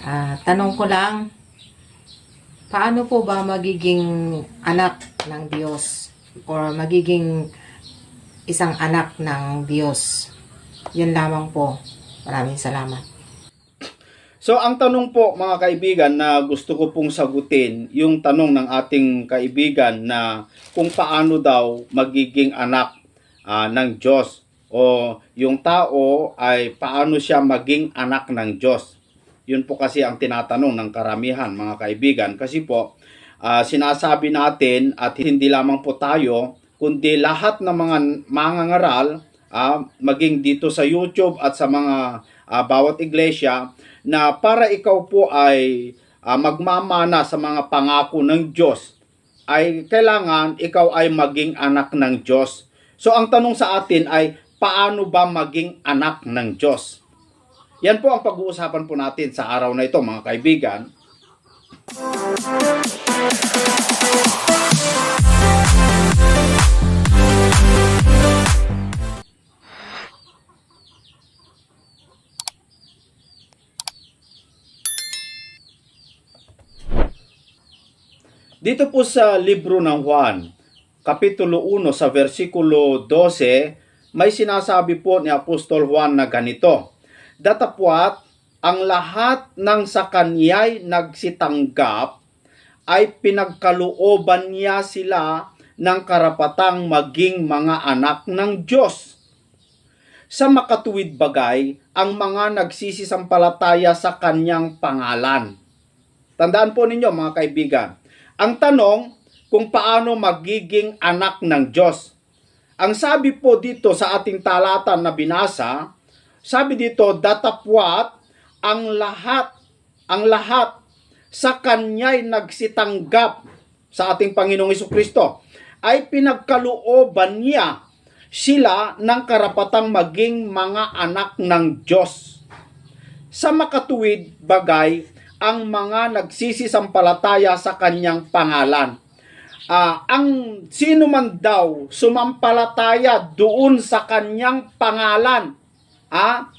Ah, tanong ko lang, paano po ba magiging anak ng Diyos? Or magiging isang anak ng Diyos? Yun lamang po. Maraming salamat. So ang tanong po mga kaibigan na gusto ko pong sagutin, yung tanong ng ating kaibigan na kung paano daw magiging anak ah, ng Diyos o yung tao ay paano siya maging anak ng Diyos. Yun po kasi ang tinatanong ng karamihan mga kaibigan kasi po ah, sinasabi natin at hindi lamang po tayo kundi lahat ng mga mangangaral ah, maging dito sa YouTube at sa mga ah, bawat iglesia na para ikaw po ay ah, magmamana sa mga pangako ng Diyos ay kailangan ikaw ay maging anak ng Diyos. So ang tanong sa atin ay paano ba maging anak ng Diyos? Yan po ang pag-uusapan po natin sa araw na ito mga kaibigan. Dito po sa libro ng Juan, Kapitulo 1 sa versikulo 12, may sinasabi po ni Apostol Juan na ganito, Datapwat, ang lahat ng sa kanya'y nagsitanggap ay pinagkalooban niya sila ng karapatang maging mga anak ng Diyos. Sa makatuwid bagay, ang mga nagsisisampalataya sa kanyang pangalan. Tandaan po ninyo mga kaibigan, ang tanong kung paano magiging anak ng Diyos. Ang sabi po dito sa ating talatan na binasa, sabi dito, datapwat ang lahat, ang lahat sa kanya'y nagsitanggap sa ating Panginoong Kristo ay pinagkalooban niya sila ng karapatang maging mga anak ng Diyos. Sa makatuwid bagay, ang mga nagsisisampalataya sa kanyang pangalan. Ah, ang sino man daw sumampalataya doon sa kanyang pangalan, ah,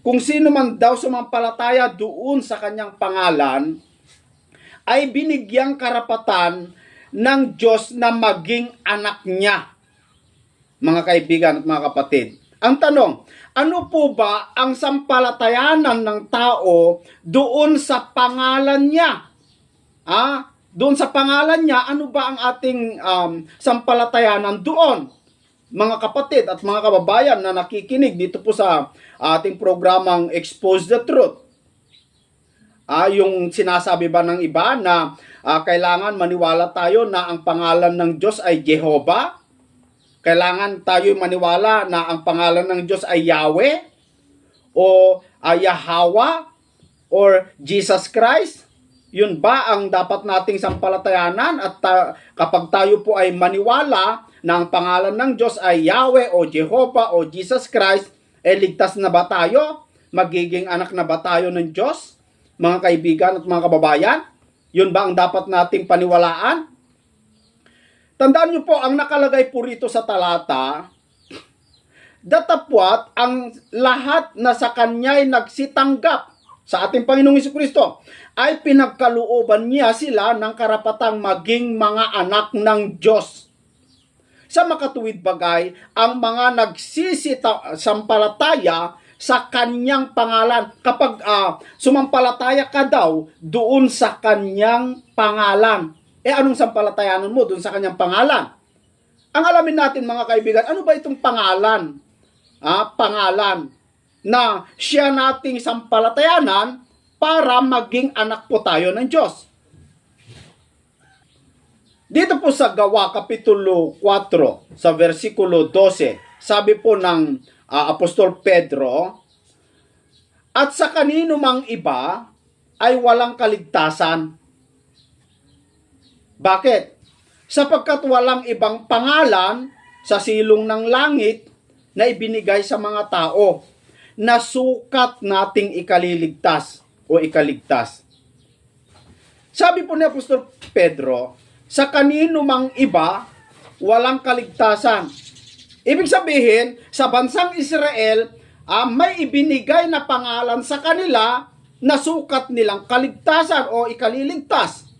kung sino man daw sumampalataya doon sa kanyang pangalan, ay binigyang karapatan ng Diyos na maging anak niya. Mga kaibigan at mga kapatid. Ang tanong, ano po ba ang sampalatayanan ng tao doon sa pangalan niya? Ah, doon sa pangalan niya, ano ba ang ating um, sampalatayanan doon? Mga kapatid at mga kababayan na nakikinig dito po sa ating programang Expose the Truth. Ah, yung sinasabi ba ng iba na ah, kailangan maniwala tayo na ang pangalan ng Diyos ay Jehovah? Kailangan tayo maniwala na ang pangalan ng Diyos ay Yahweh? O ah, Yahweh? Or Jesus Christ? Yun ba ang dapat nating sampalatayanan? At ta- kapag tayo po ay maniwala na ang pangalan ng Diyos ay Yahweh o Jehovah o Jesus Christ, eh ligtas na ba tayo? Magiging anak na ba tayo ng Diyos? Mga kaibigan at mga kababayan? Yun ba ang dapat nating paniwalaan? Tandaan niyo po, ang nakalagay po rito sa talata, datapwat ang lahat na sa kanya'y nagsitanggap sa ating Panginoong Kristo ay pinagkalooban niya sila ng karapatang maging mga anak ng Diyos. Sa makatuwid bagay, ang mga nagsisisampalataya sa kanyang pangalan. Kapag ah, sumampalataya ka daw doon sa kanyang pangalan. Eh anong sampalatayanan mo doon sa kanyang pangalan? Ang alamin natin mga kaibigan, ano ba itong pangalan? Ah, pangalan na siya nating sampalatayanan para maging anak po tayo ng Diyos. Dito po sa Gawa Kapitulo 4 sa versikulo 12, sabi po ng ah, Apostol Pedro, at sa kanino mang iba ay walang kaligtasan. Bakit? Sapagkat walang ibang pangalan sa silong ng langit na ibinigay sa mga tao na sukat nating ikaliligtas o ikaligtas. Sabi po ni Apostol Pedro, sa kanino mang iba, walang kaligtasan. Ibig sabihin, sa bansang Israel, ah, may ibinigay na pangalan sa kanila nasukat nilang kaligtasan o ikaliligtas.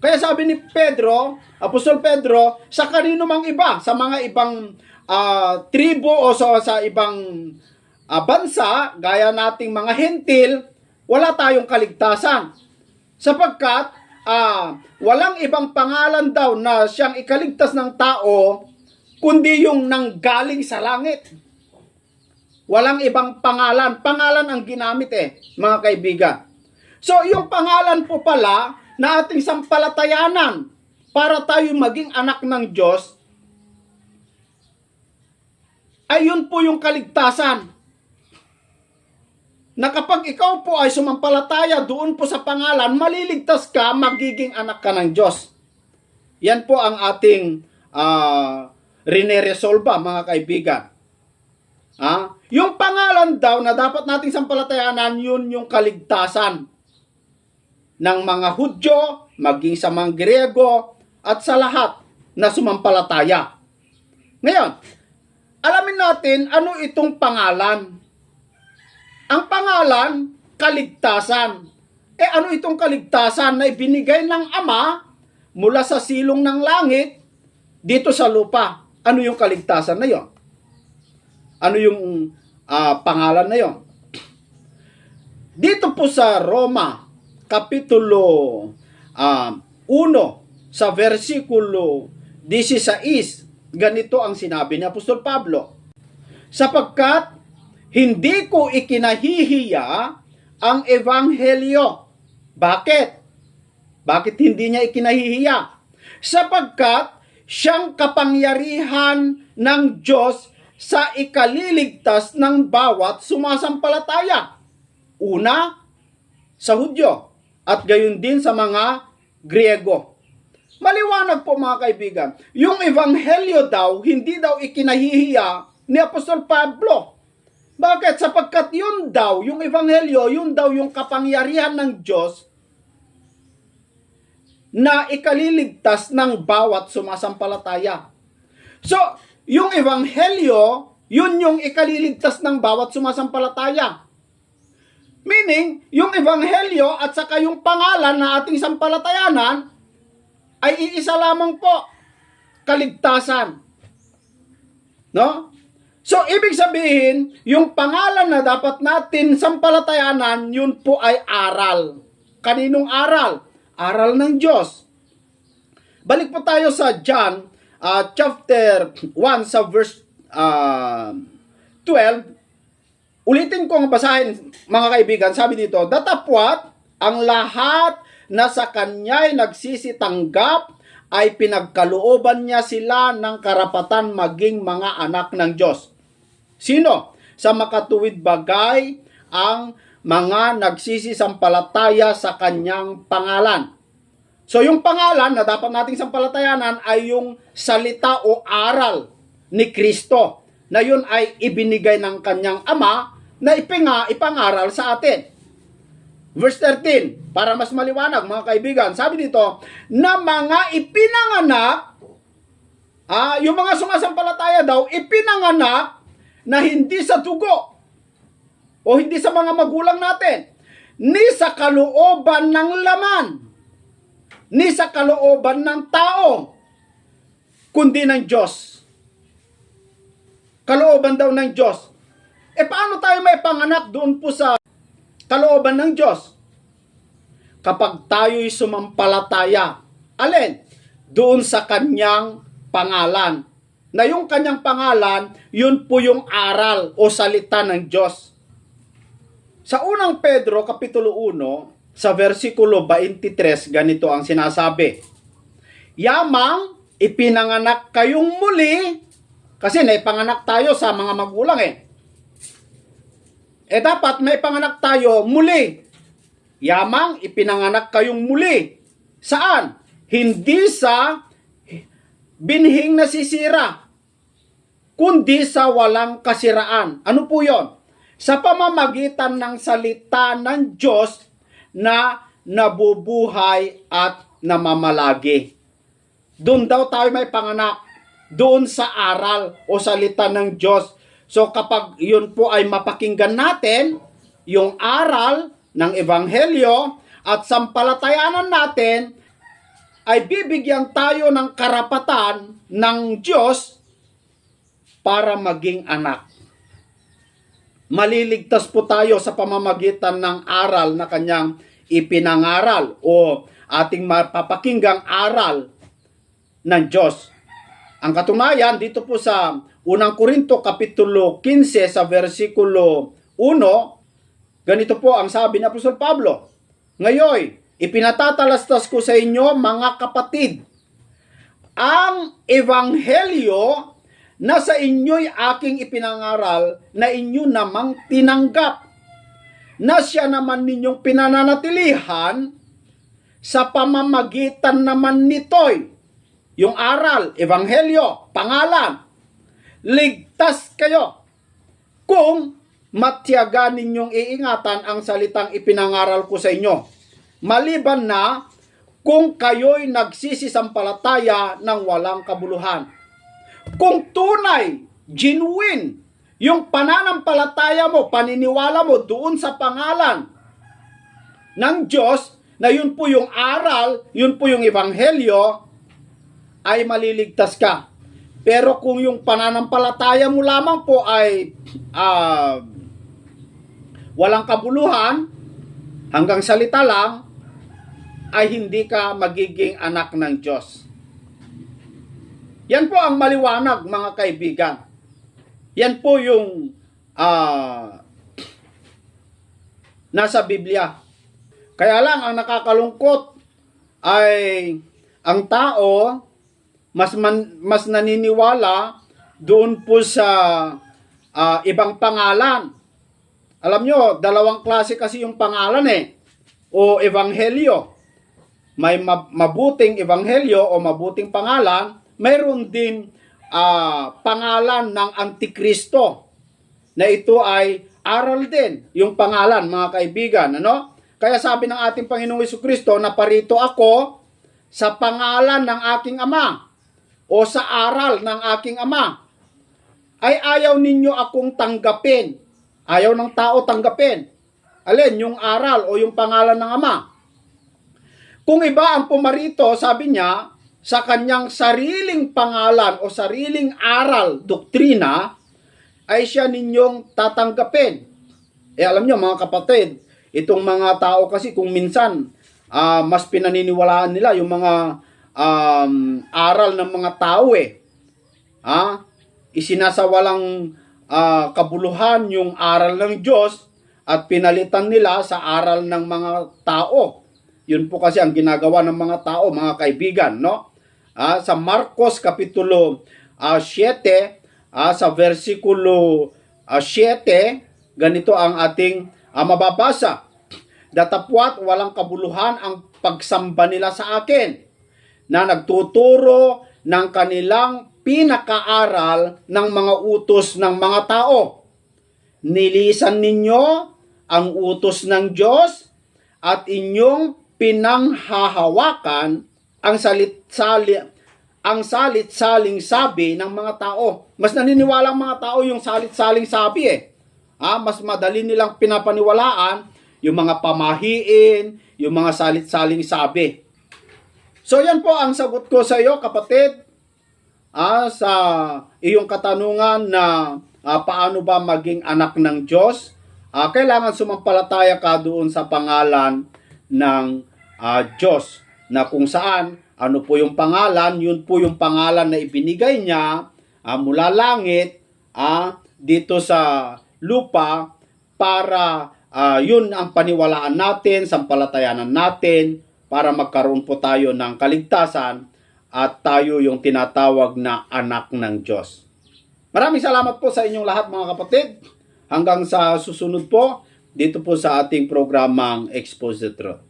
Kaya sabi ni Pedro, Apostol Pedro, sa kanino mang iba, sa mga ibang ah, tribo o sa, sa ibang ah, bansa, gaya nating mga hentil, wala tayong kaligtasan. Sapagkat ah, walang ibang pangalan daw na siyang ikaligtas ng tao, kundi yung nanggaling sa langit. Walang ibang pangalan. Pangalan ang ginamit eh, mga kaibigan. So, yung pangalan po pala na ating sampalatayanan para tayo maging anak ng Diyos, ay yun po yung kaligtasan. Na kapag ikaw po ay sumampalataya doon po sa pangalan, maliligtas ka, magiging anak ka ng Diyos. Yan po ang ating uh, rineresolba, mga kaibigan. Ah, yung pangalan daw na dapat nating sampalatayanan, yun yung kaligtasan ng mga Hudyo, maging sa mga Griego, at sa lahat na sumampalataya. Ngayon, alamin natin ano itong pangalan. Ang pangalan, kaligtasan. Eh ano itong kaligtasan na ibinigay ng Ama mula sa silong ng langit dito sa lupa? Ano yung kaligtasan na yon? Ano yung ah, pangalan na yon? Dito po sa Roma, Kapitulo ah, 1, sa versikulo 16, ganito ang sinabi ni Apostol Pablo. Sapagkat hindi ko ikinahihiya ang ebanghelyo. Bakit? Bakit hindi niya ikinahihiya? Sapagkat siyang kapangyarihan ng Diyos sa ikaliligtas ng bawat sumasampalataya. Una, sa Hudyo at gayon din sa mga Griego. Maliwanag po mga kaibigan, yung ebanghelyo daw, hindi daw ikinahihiya ni Apostol Pablo. Bakit? Sapagkat yun daw, yung ebanghelyo, yun daw yung kapangyarihan ng Diyos na ikaliligtas ng bawat sumasampalataya. So, yung ebanghelyo, yun yung ikaliligtas ng bawat sumasampalataya. Meaning, yung ebanghelyo at saka yung pangalan na ating sampalatayanan ay iisa lamang po, kaligtasan. No? So, ibig sabihin, yung pangalan na dapat natin sampalatayanan, yun po ay aral. Kaninong aral? Aral ng Diyos. Balik po tayo sa John uh, chapter 1 sa verse uh, 12. Ulitin ko ang basahin, mga kaibigan. Sabi dito, Datapwat, ang lahat na sa kanya'y nagsisitanggap ay pinagkalooban niya sila ng karapatan maging mga anak ng Diyos. Sino? Sa makatuwid bagay ang mga nagsisisampalataya sa kanyang pangalan. So yung pangalan na dapat nating sampalatayanan ay yung salita o aral ni Kristo na yun ay ibinigay ng kanyang ama na ipinga, ipangaral sa atin. Verse 13, para mas maliwanag mga kaibigan, sabi dito, na mga ipinanganak, ah, yung mga sumasampalataya daw, ipinanganak na hindi sa dugo o hindi sa mga magulang natin, ni sa kalooban ng laman, ni sa kalooban ng tao, kundi ng Diyos. Kalooban daw ng Diyos. E paano tayo may panganak doon po sa kalooban ng Diyos? Kapag tayo'y sumampalataya, alin? Doon sa kanyang pangalan. Na yung kanyang pangalan, yun po yung aral o salita ng Diyos. Sa unang Pedro, Kapitulo 1, sa versikulo 23, ganito ang sinasabi. Yamang ipinanganak kayong muli, kasi naipanganak tayo sa mga magulang eh. Eh dapat may panganak tayo muli. Yamang ipinanganak kayong muli. Saan? Hindi sa binhing nasisira, kundi sa walang kasiraan. Ano po yon? Sa pamamagitan ng salita ng Diyos na nabubuhay at namamalagi. Doon daw tayo may panganak. Doon sa aral o salita ng Diyos. So kapag yun po ay mapakinggan natin, yung aral ng Ebanghelyo at sampalatayanan natin ay bibigyan tayo ng karapatan ng Diyos para maging anak. Maliligtas po tayo sa pamamagitan ng aral na kanyang ipinangaral o ating mapapakinggang aral ng Diyos. Ang katunayan dito po sa unang Korinto kapitulo 15 sa versikulo 1, ganito po ang sabi ni Apostol Pablo. Ngayon, ipinatatalastas ko sa inyo mga kapatid, ang ebanghelyo na sa inyo'y aking ipinangaral na inyo namang tinanggap na siya naman ninyong pinananatilihan sa pamamagitan naman nito'y yung aral, ebanghelyo, pangalan, ligtas kayo kung matyaga ninyong iingatan ang salitang ipinangaral ko sa inyo. Maliban na kung kayo'y nagsisisampalataya ng walang kabuluhan. Kung tunay, genuine, yung pananampalataya mo, paniniwala mo doon sa pangalan ng Diyos, na yun po yung aral, yun po yung ebanghelyo, ay maliligtas ka. Pero kung yung pananampalataya mo lamang po ay ah, walang kabuluhan, hanggang salita lang, ay hindi ka magiging anak ng Diyos. Yan po ang maliwanag mga kaibigan. Yan po yung ah, nasa Biblia. Kaya lang ang nakakalungkot ay ang tao mas man, mas naniniwala doon po sa ah, ibang pangalan. Alam nyo, dalawang klase kasi yung pangalan eh. O ebanghelyo. May ma- mabuting ebanghelyo o mabuting pangalan. Mayroon din ah, pangalan ng Antikristo. Na ito ay aral din. Yung pangalan, mga kaibigan. Ano? Kaya sabi ng ating Panginoong Kristo na parito ako sa pangalan ng aking ama o sa aral ng aking ama ay ayaw ninyo akong tanggapin. Ayaw ng tao tanggapin. Alin, yung aral o yung pangalan ng ama. Kung iba ang pumarito, sabi niya, sa kanyang sariling pangalan o sariling aral, doktrina, ay siya ninyong tatanggapin. Eh alam nyo mga kapatid, itong mga tao kasi kung minsan ah, mas pinaniniwalaan nila yung mga um, aral ng mga tao eh. Ha? Isinasawalang ah, kabuluhan yung aral ng Diyos at pinalitan nila sa aral ng mga tao. Yun po kasi ang ginagawa ng mga tao, mga kaibigan, no? Ah, sa Marcos kapitulo ah, 7, ah, sa versikulo ah, 7, ganito ang ating ah, mababasa. Datapwat walang kabuluhan ang pagsamba nila sa akin na nagtuturo ng kanilang pinakaaral ng mga utos ng mga tao. Nilisan ninyo ang utos ng Diyos at inyong pinanghahawakan ang salit sali ang salit-saling sabi ng mga tao. Mas naniniwala ang mga tao yung salit-saling sabi eh. Ah, mas madali nilang pinapaniwalaan yung mga pamahiin, yung mga salit-saling sabi. So yan po ang sagot ko sa iyo kapatid. Ah, sa iyong katanungan na ah, paano ba maging anak ng Diyos? Ah, kailangan sumampalataya ka doon sa pangalan ng ah, Diyos na kung saan ano po yung pangalan, yun po yung pangalan na ibinigay niya ah, mula langit ah, dito sa lupa para ah, yun ang paniwalaan natin, sampalatayanan natin para magkaroon po tayo ng kaligtasan at tayo yung tinatawag na anak ng Diyos. Maraming salamat po sa inyong lahat mga kapatid. Hanggang sa susunod po, dito po sa ating programang Expose the Truth.